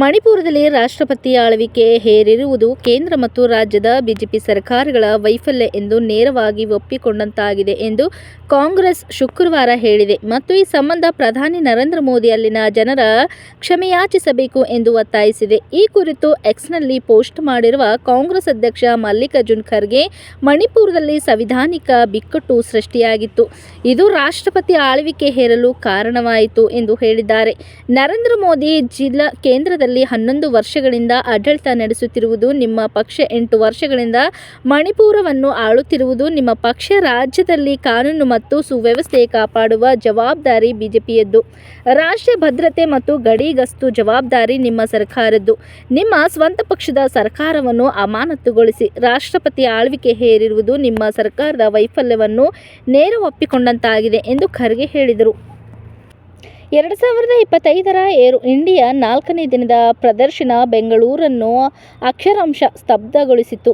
ಮಣಿಪುರದಲ್ಲಿ ರಾಷ್ಟ್ರಪತಿ ಆಳ್ವಿಕೆ ಹೇರಿರುವುದು ಕೇಂದ್ರ ಮತ್ತು ರಾಜ್ಯದ ಬಿಜೆಪಿ ಸರ್ಕಾರಗಳ ವೈಫಲ್ಯ ಎಂದು ನೇರವಾಗಿ ಒಪ್ಪಿಕೊಂಡಂತಾಗಿದೆ ಎಂದು ಕಾಂಗ್ರೆಸ್ ಶುಕ್ರವಾರ ಹೇಳಿದೆ. ಮತ್ತು ಈ ಸಂಬಂಧ ಪ್ರಧಾನಿ ನರೇಂದ್ರ ಮೋದಿ ಅಲ್ಲಿನ ಜನರ ಕ್ಷಮೆಯಾಚಿಸಬೇಕು ಎಂದು ಒತ್ತಾಯಿಸಿದೆ. ಈ ಕುರಿತು ಎಕ್ಸ್ನಲ್ಲಿ ಪೋಸ್ಟ್ ಮಾಡಿರುವ ಕಾಂಗ್ರೆಸ್ ಅಧ್ಯಕ್ಷ ಮಲ್ಲಿಕಾರ್ಜುನ್ ಖರ್ಗೆ, ಮಣಿಪುರದಲ್ಲಿ ಸಂವಿಧಾನಿಕ ಬಿಕ್ಕಟ್ಟು ಸೃಷ್ಟಿಯಾಗಿತ್ತು. ಇದು ರಾಷ್ಟ್ರಪತಿ ಆಳ್ವಿಕೆ ಹೇರಲು ಕಾರಣವಾಯಿತು ಎಂದು ಹೇಳಿದ್ದಾರೆ. ನರೇಂದ್ರ ಮೋದಿ ಜಿಲ್ಲಾ ಕೇಂದ್ರದಲ್ಲಿ ಹನ್ನೊಂದು ವರ್ಷಗಳಿಂದ ಆಡಳಿತ ನಡೆಸುತ್ತಿರುವುದು ನಿಮ್ಮ ಪಕ್ಷ. ಎಂಟು ವರ್ಷಗಳಿಂದ ಮಣಿಪುರವನ್ನು ಆಳುತ್ತಿರುವುದು ನಿಮ್ಮ ಪಕ್ಷ. ರಾಜ್ಯದಲ್ಲಿ ಕಾನೂನು ಮತ್ತು ಸುವ್ಯವಸ್ಥೆ ಕಾಪಾಡುವ ಜವಾಬ್ದಾರಿ ಬಿಜೆಪಿಯದ್ದು. ರಾಷ್ಟ್ರೀಯ ಭದ್ರತೆ ಮತ್ತು ಗಡಿ ಗಸ್ತು ಜವಾಬ್ದಾರಿ ನಿಮ್ಮ ಸರ್ಕಾರದ್ದು. ನಿಮ್ಮ ಸ್ವಂತ ಪಕ್ಷದ ಸರ್ಕಾರವನ್ನು ಅಮಾನತುಗೊಳಿಸಿ ರಾಷ್ಟ್ರಪತಿ ಆಳ್ವಿಕೆ ಹೇರಿರುವುದು ನಿಮ್ಮ ಸರ್ಕಾರದ ವೈಫಲ್ಯವನ್ನು ನೇರ ಒಪ್ಪಿಕೊಂಡಂತಾಗಿದೆ ಎಂದು ಖರ್ಗೆ ಹೇಳಿದರು. ಎರಡು ಸಾವಿರದ ಇಪ್ಪತ್ತೈದರ ಏರೋ ಇಂಡಿಯಾ ನಾಲ್ಕನೇ ದಿನದ ಪ್ರದರ್ಶನ ಬೆಂಗಳೂರನ್ನು ಅಕ್ಷರಾಂಶ ಸ್ತಬ್ಧಗೊಳಿಸಿತು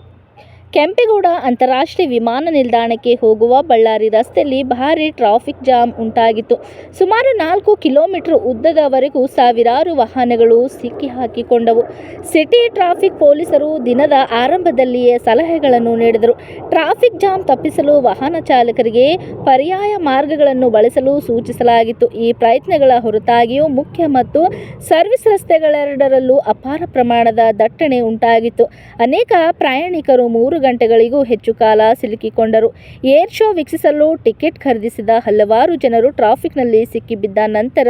ಕೆಂಪೇಗೌಡ ಅಂತಾರಾಷ್ಟ್ರೀಯ ವಿಮಾನ ನಿಲ್ದಾಣಕ್ಕೆ ಹೋಗುವ ಬಳ್ಳಾರಿ ರಸ್ತೆಯಲ್ಲಿ ಭಾರೀ ಟ್ರಾಫಿಕ್ ಜಾಮ್ ಉಂಟಾಗಿತ್ತು. ಸುಮಾರು ನಾಲ್ಕು ಕಿಲೋಮೀಟರ್ ಉದ್ದದವರೆಗೂ ಸಾವಿರಾರು ವಾಹನಗಳು ಸಿಕ್ಕಿಹಾಕಿಕೊಂಡವು ಸಿಟಿ ಟ್ರಾಫಿಕ್ ಪೊಲೀಸರು ದಿನದ ಆರಂಭದಲ್ಲಿಯೇ ಸಲಹೆಗಳನ್ನು ನೀಡಿದರು. ಟ್ರಾಫಿಕ್ ಜಾಮ್ ತಪ್ಪಿಸಲು ವಾಹನ ಚಾಲಕರಿಗೆ ಪರ್ಯಾಯ ಮಾರ್ಗಗಳನ್ನು ಬಳಸಲು ಸೂಚಿಸಲಾಗಿತ್ತು. ಈ ಪ್ರಯತ್ನಗಳ ಹೊರತಾಗಿಯೂ ಮುಖ್ಯ ಮತ್ತು ಸರ್ವಿಸ್ ರಸ್ತೆಗಳೆರಡರಲ್ಲೂ ಅಪಾರ ಪ್ರಮಾಣದ ದಟ್ಟಣೆ ಉಂಟಾಗಿತ್ತು. ಅನೇಕ ಪ್ರಯಾಣಿಕರು ಮೂರು ಗಂಟೆಗಳಿಗೂ ಹೆಚ್ಚು ಕಾಲ ಸಿಲುಕಿಕೊಂಡರು. ಏರ್ ಶೋ ವೀಕ್ಷಿಸಲು ಟಿಕೆಟ್ ಖರೀದಿಸಿದ ಹಲವಾರು ಜನರು ಟ್ರಾಫಿಕ್ನಲ್ಲಿ ಸಿಕ್ಕಿಬಿದ್ದ ನಂತರ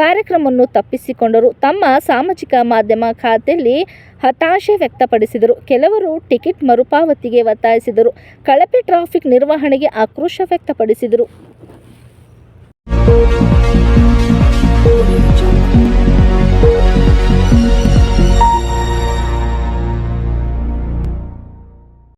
ಕಾರ್ಯಕ್ರಮವನ್ನು ತಪ್ಪಿಸಿಕೊಂಡರು. ತಮ್ಮ ಸಾಮಾಜಿಕ ಮಾಧ್ಯಮ ಖಾತೆಯಲ್ಲಿ ಹತಾಶೆ ವ್ಯಕ್ತಪಡಿಸಿದರು. ಕೆಲವರು ಟಿಕೆಟ್ ಮರುಪಾವತಿಗೆ ಒತ್ತಾಯಿಸಿದರು. ಕಳಪೆ ಟ್ರಾಫಿಕ್ ನಿರ್ವಹಣೆಗೆ ಆಕ್ರೋಶ ವ್ಯಕ್ತಪಡಿಸಿದರು.